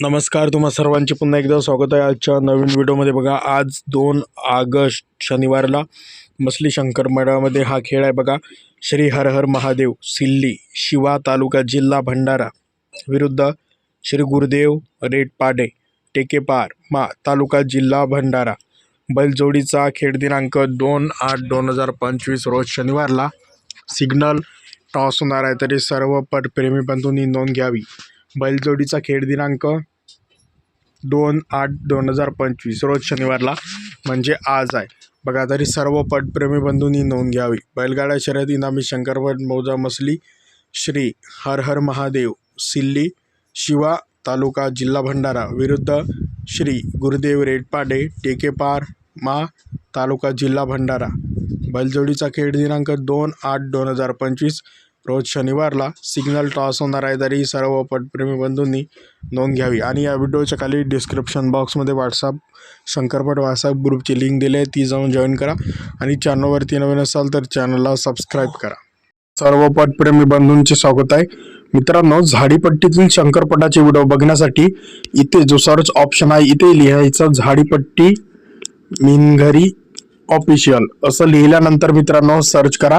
नमस्कार तुम्हा सर्वांचे पुन्हा एकदा स्वागत आहे आजच्या नवीन व्हिडिओमध्ये. बघा आज दोन ऑगस्ट शनिवारला मसली शंकर मळामध्ये हा खेळ आहे. बघा श्री हर हर महादेव सिल्ली शिवा तालुका जिल्हा भंडारा विरुद्ध श्री गुरुदेव रेडपाडे टेकेपार मा तालुका जिल्हा भंडारा. बैलजोडीचा खेळ दिनांक दोन आठ दोन हजार पंचवीस रोज शनिवारला सिग्नल टॉस होणार आहे. तरी सर्व पटप्रेमी बंधूंनी नोंद घ्यावी. बैलजोडीचा खेळ दिनांक दोन आठ दोन हजार पंचवीस रोज शनिवारला म्हणजे आज आहे. बघा तरी सर्व पटप्रेमी बंधूंनी नोंद घ्यावी. बैलगाडा शर्यत इनामी शंकरपट मौजा मसली श्री हर हर महादेव सिल्ली शिवा तालुका जिल्हा भंडारा विरुद्ध श्री गुरुदेव रेडपाडे टेकेपार मा तालुका जिल्हा भंडारा. बैलजोडीचा खेळ दिनांक दोन आठ दोन हजार पंचवीस रोज शनिवारला सिग्नल टॉस होणार आहे तरी सर्व पटप्रेमी बंधूंनी नोंद घ्यावी. आणि या व्हिडिओच्या खाली डिस्क्रिप्शन बॉक्समध्ये व्हॉट्सअप शंकरपट व्हॉट्सअप ग्रुपची लिंक दिली आहे ती जाऊन जॉईन करा. आणि चॅनलवरती नवीन असाल तर चॅनलला सबस्क्राईब करा. सर्व पटप्रेमी बंधूंचे स्वागत आहे. मित्रांनो झाडीपट्टीतील शंकरपटाचे व्हिडिओ बघण्यासाठी इथे जो सर्च ऑप्शन आहे इथे लिहायचं झाडीपट्टी मिनघरी ऑफिशियल असं लिहिल्यानंतर मित्रांनो सर्च करा.